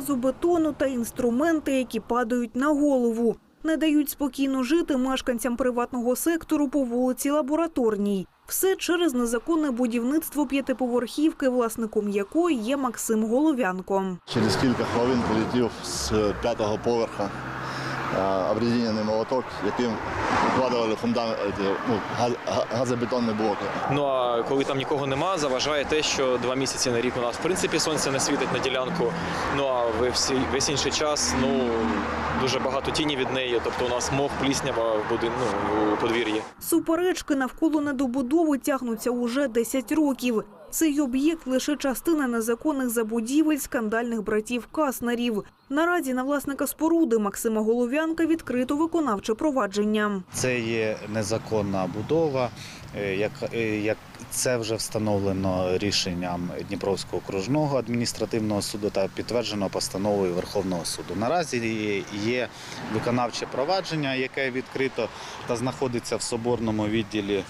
газу, бетону та інструменти, які падають на голову. Не дають спокійно жити мешканцям приватного сектору по вулиці Лабораторній. Все через незаконне будівництво п'ятиповерхівки, власником якої є Максим Головянко. Через кілька хвилин полетів з п'ятого поверха обрізінений молоток, яким вкладали фундамент, ну, газобетонні блоки. Ну а коли там нікого нема, заважає те, що два місяці на рік у нас в принципі сонце не світить на ділянку. Ну а всі весь інший час ну дуже багато тіні від неї. Тобто у нас мох, пліснява в будин, ну, у подвір'ї. Суперечки навколо недобудови тягнуться уже 10 років. Цей об'єкт лише частина незаконних забудівель скандальних братів Каснерів. Наразі на власника споруди Максима Головянка відкрито виконавче провадження. Це є незаконна будова, е, як, е, як це вже встановлено рішенням Дніпровського окружного адміністративного суду та підтверджено постановою Верховного суду. Наразі є виконавче провадження, яке відкрито та знаходиться в соборному відділі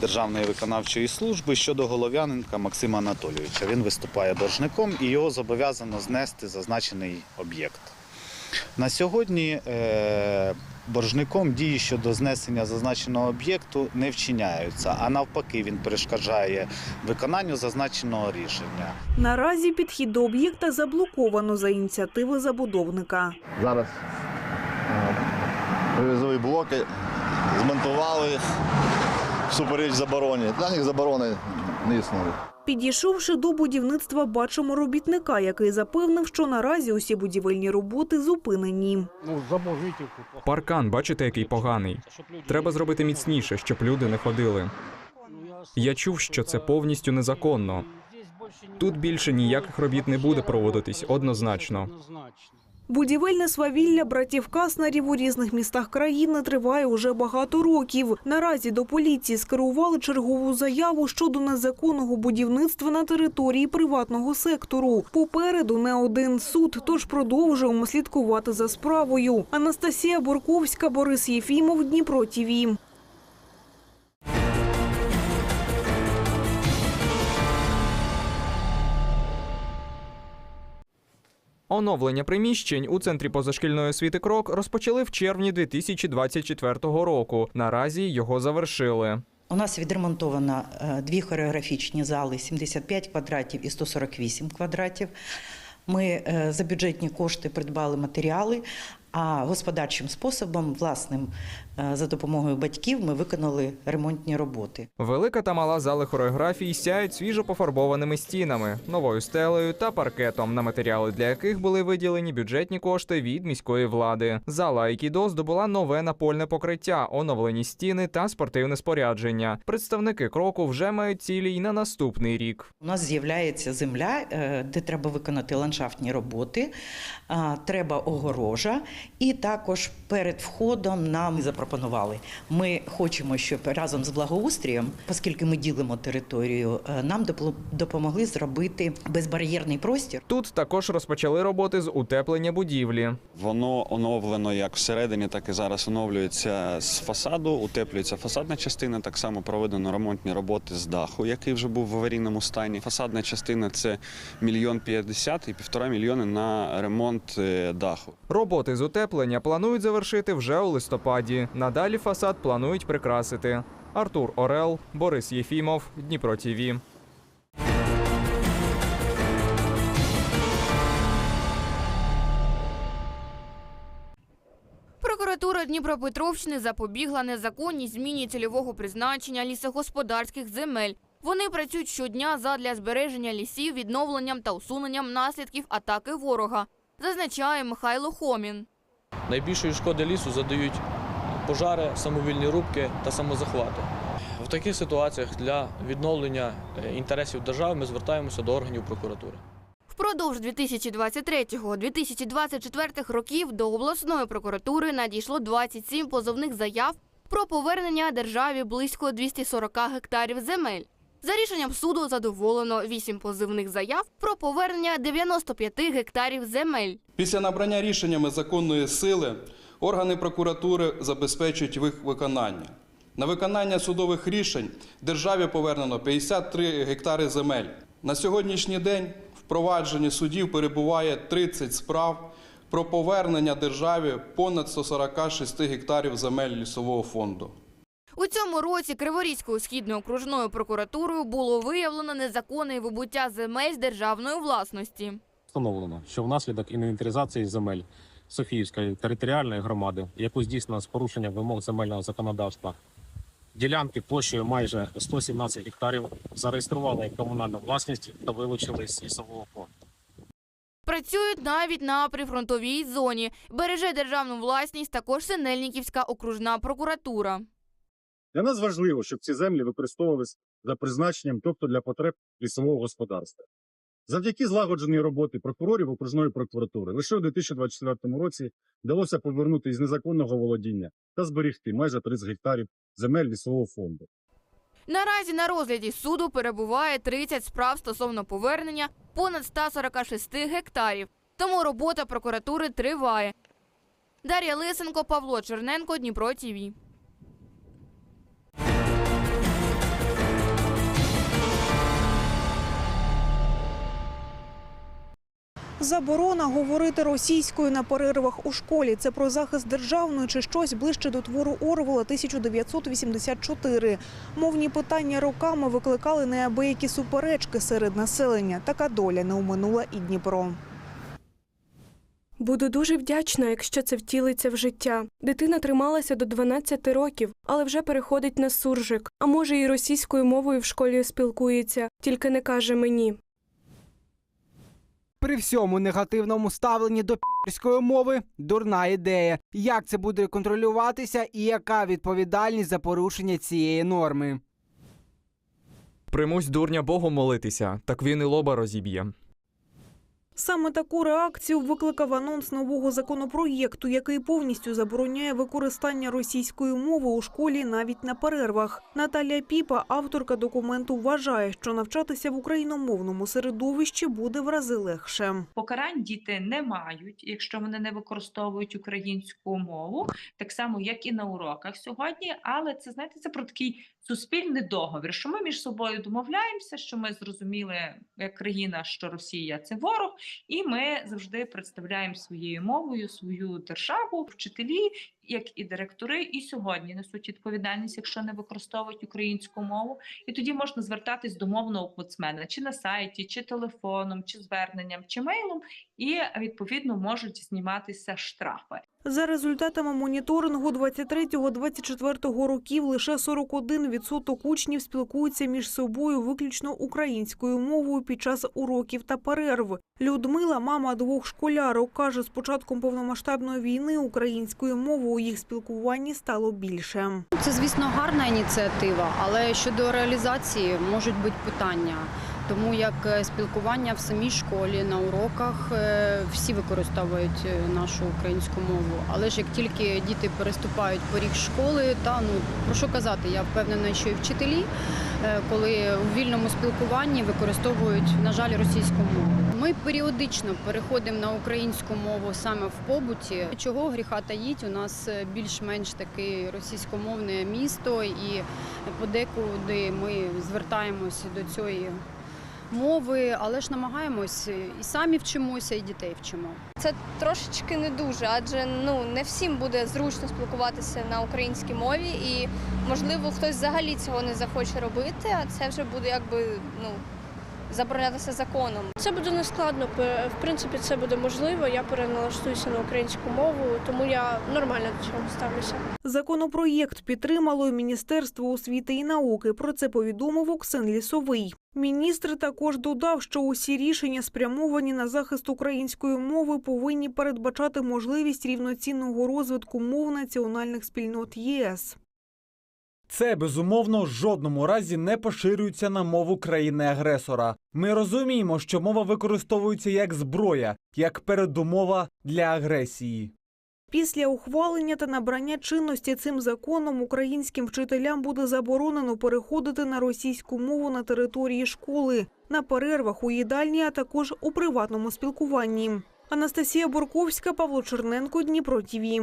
Державної виконавчої служби щодо голов'яненка Максима Анатолійовича. Він виступає боржником і його зобов'язано знести зазначений об'єкт. На сьогодні е, боржником дії щодо знесення зазначеного об'єкту не вчиняються, а навпаки, він перешкоджає виконанню зазначеного рішення. Наразі підхід до об'єкта заблоковано за ініціативи забудовника. Зараз е, привезли блоки, змонтували їх всупереч забороні. Для них заборони не існує. Підійшовши до будівництва, бачимо робітника, який запевнив, що наразі усі будівельні роботи зупинені. Ну. Паркан, бачите, який поганий. Треба зробити міцніше, щоб люди не ходили. Я чув, що це повністю незаконно. Тут більше ніяких робіт не буде проводитись однозначно. Будівельне свавілля братів Каснарів у різних містах країни триває уже багато років. Наразі до поліції скерували чергову заяву щодо незаконного будівництва на території приватного сектору. Попереду не один суд, тож продовжуємо слідкувати за справою. Анастасія Бурковська, Борис Єфімов, Дніпро ТІВІ. Оновлення приміщень у центрі позашкільної освіти Крок розпочали в червні 2024 року. Наразі його завершили. У нас відремонтовано е, дві хореографічні зали 75 квадратів і 148 квадратів. Ми е, за бюджетні кошти придбали матеріали, а господарчим способом, власним, е, за допомогою батьків, ми виконали ремонтні роботи. Велика та мала зали хореографії сяють свіжо пофарбованими стінами, новою стелею та паркетом, на матеріали для яких були виділені бюджетні кошти від міської влади. Зала Айкідо здобула нове напольне покриття, оновлені стіни та спортивне спорядження. Представники кроку вже мають цілі й на наступний рік. У нас з'являється земля, е, де треба виконати ландшафтні роботи, треба огорожа. І також перед входом нам запропонували. Ми хочемо, щоб разом з благоустрієм, оскільки ми ділимо територію, е, нам допомогли зробити безбар'єрний простір. Тут також розпочали роботи з утеплення будівлі. Воно оновлено як всередині, так і зараз оновлюється з фасаду, утеплюється фасадна частина. Так само проведено ремонтні роботи з даху, який вже був в аварійному стані. Фасадна частина це мільйон п'ятдесят і півтора мільйони на ремонт е, даху. Роботи з утеплення планують завершити вже у листопаді. Надалі фасад планують прикрасити. Артур Орел, Борис Єфімов, Дніпро ТІВІ. Прокуратура Дніпропетровщини запобігла незаконній зміні цільового призначення лісогосподарських земель. Вони працюють щодня задля збереження лісів, відновленням та усуненням наслідків атаки ворога, зазначає Михайло Хомін. Найбільшої шкоди лісу задають пожари, самовільні рубки та самозахвати. В таких ситуаціях для відновлення е, інтересів держави ми звертаємося до органів прокуратури. Впродовж 2023-2024 років до обласної прокуратури надійшло 27 позовних заяв про повернення державі близько 240 гектарів земель. За рішенням суду задоволено 8 позивних заяв про повернення 95 гектарів земель. Після набрання рішеннями законної сили органи прокуратури забезпечують їх виконання. На виконання судових рішень державі повернено 53 гектари земель. На сьогоднішній день в провадженні судів перебуває 30 справ про повернення державі понад 146 гектарів земель лісового фонду. У цьому році Криворізькою східною окружною прокуратурою було виявлено незаконне вибуття земель з державної власності. Встановлено, що внаслідок інвентаризації земель Софіївської територіальної громади, яку здійснено з порушенням вимог земельного законодавства, ділянки площею майже 117 гектарів зареєстрували як комунальну власність та вилучили з лісового фонду. Працюють навіть на прифронтовій зоні. Береже державну власність також Синельниківська окружна прокуратура. Для нас важливо, щоб ці землі використовувалися за призначенням, тобто для потреб лісового господарства. Завдяки злагодженій роботи прокурорів окружної прокуратури лише у 2024 році вдалося повернути із незаконного володіння та зберегти майже 30 гектарів земель лісового фонду. Наразі на розгляді суду перебуває 30 справ стосовно повернення понад 146 гектарів. Тому робота прокуратури триває. Дар'я Лисенко, Павло Черненко, Дніпро ТІВІ. Заборона говорити російською на перервах у школі. Це про захист державної чи щось ближче до твору Орвела 1984. Мовні питання роками викликали неабиякі суперечки серед населення. Така доля не уминула і Дніпро. Буду дуже вдячна, якщо це втілиться в життя. Дитина трималася до 12 років, але вже переходить на суржик. А може, і російською мовою в школі спілкується, тільки не каже мені. При всьому негативному ставленні до пірської мови дурна ідея. Як це буде контролюватися і яка відповідальність за порушення цієї норми? Примусь дурня Богу молитися, так він і лоба розіб'є. Саме таку реакцію викликав анонс нового законопроєкту, який повністю забороняє використання російської мови у школі навіть на перервах. Наталія Піпа, авторка документу, вважає, що навчатися в україномовному середовищі буде в рази легше. Покарань діти не мають, якщо вони не використовують українську мову, так само як і на уроках сьогодні. Але це знаєте, це про такий суспільний договір, що ми між собою домовляємося, що ми зрозуміли як країна, що Росія це ворог, і ми завжди представляємо своєю мовою свою державу, вчителі, як і директори, і сьогодні несуть відповідальність, якщо не використовують українську мову. І тоді можна звертатись до мовного омбудсмена чи на сайті, чи телефоном, чи зверненням, чи мейлом, і відповідно можуть зніматися штрафи. За результатами моніторингу 23-24 років лише 41% учнів спілкуються між собою виключно українською мовою під час уроків та перерв. Людмила, мама двох школярок, каже, з початком повномасштабної війни українською мовою у їх спілкуванні стало більше. Це, звісно, гарна ініціатива, але щодо реалізації можуть бути питання. Тому як е, спілкування в самій школі на уроках е, всі використовують е, нашу українську мову. Але ж як тільки діти переступають поріг школи, та ну про що казати, я впевнена, що і вчителі, коли у вільному спілкуванні використовують, на жаль, російську мову. Ми періодично переходимо на українську мову саме в побуті. Чого гріха таїть? У нас е, більш-менш таке російськомовне місто, і подекуди ми звертаємося до цієї мови, але ж намагаємось і самі вчимося, і дітей вчимо. Це трошечки не дуже, адже ну не всім буде зручно спілкуватися на українській мові, і можливо хтось взагалі цього не захоче робити, а це вже буде якби ну заборонятися законом. Це буде нескладно. В принципі, це буде можливо. Я переналаштуюся на українську мову, тому я нормально до цього ставлюся. Законопроєкт підтримало і Міністерство освіти і науки. Про це повідомив Оксен Лісовий. Міністр також додав, що усі рішення, спрямовані на захист української мови, повинні передбачати можливість рівноцінного розвитку мов національних спільнот ЄС. Це безумовно в жодному разі не поширюється на мову країни-агресора. Ми розуміємо, що мова використовується як зброя, як передумова для агресії. Після ухвалення та набрання чинності цим законом українським вчителям буде заборонено переходити на російську мову на території школи, на перервах у їдальні, а також у приватному спілкуванні. Анастасія Бурковська, Павло Черненко, Дніпро ТІВІ.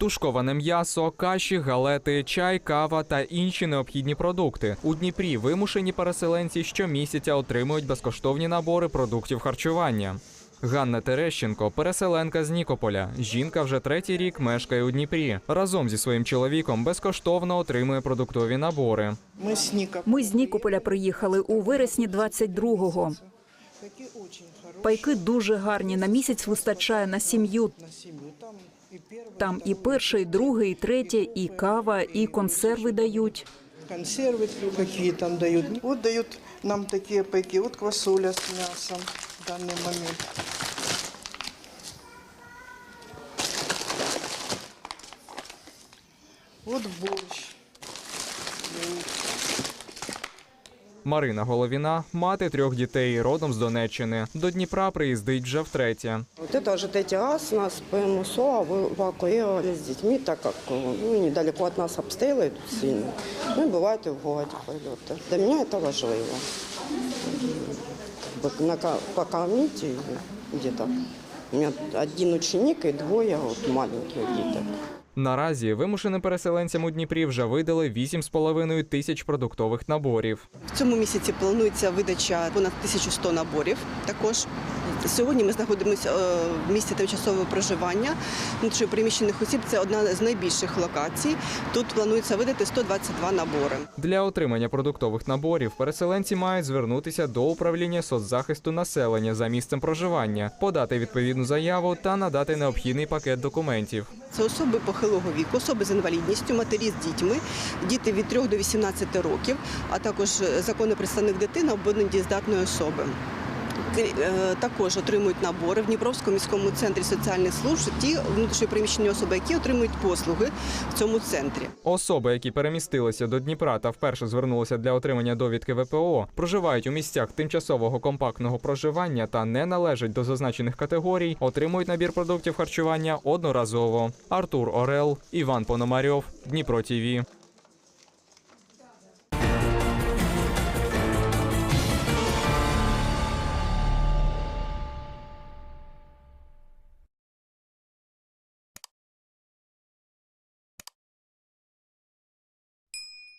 Тушковане м'ясо, каші, галети, чай, кава та інші необхідні продукти. У Дніпрі вимушені переселенці щомісяця отримують безкоштовні набори продуктів харчування. Ганна Терещенко, переселенка з Нікополя. Жінка вже третій рік мешкає у Дніпрі. Разом зі своїм чоловіком безкоштовно отримує продуктові набори. Ми з Нікополя. З Нікополя приїхали у вересні 22-го. Пайки дуже гарні. На місяць вистачає на сім'ю. Там і перше, і друге, і третє, і кава, і консерви дають. Консерви які там дають. От дають нам такі пайки. от квасоля з мясом в даний момент. От борщ. Марина Головіна, мати трьох дітей, родом з Донеччини. До Дніпра приїздить вже втретє. Вот это уже третий раз нас ПМСО эвакуировали с детьми, так как ну, недалеко от нас обстрелы идут сильно. Ну и бывает и в городе прилеты. Для меня это важливо. Как бы нака- Покормить и где-то. У меня один ученик и двое вот маленьких деток. Наразі вимушеним переселенцям у Дніпрі вже видали 8,5 тисяч продуктових наборів. В цьому місяці планується видача понад 1100 наборів. Також сьогодні ми знаходимося е, в місці тимчасового проживання внутрішньопереміщених осіб. Це одна з найбільших локацій. Тут планується видати 122 набори. Для отримання продуктових наборів переселенці мають звернутися до управління соцзахисту населення за місцем проживання, подати відповідну заяву та надати необхідний пакет документів. Це особи похилого віку, особи з інвалідністю, матері з дітьми, діти від 3 до 18 років, а також законний представник дитини або недієздатної особи. Е, Також отримують набори в Дніпровському міському центрі соціальних служб ті внутрішньопереміщені особи, які отримують послуги в цьому центрі. Особи, які перемістилися до Дніпра та вперше звернулися для отримання довідки ВПО, проживають у місцях тимчасового компактного проживання та не належать до зазначених категорій, отримують набір продуктів харчування одноразово. Артур Орел, Іван Пономарьов, Дніпро ТІВІ.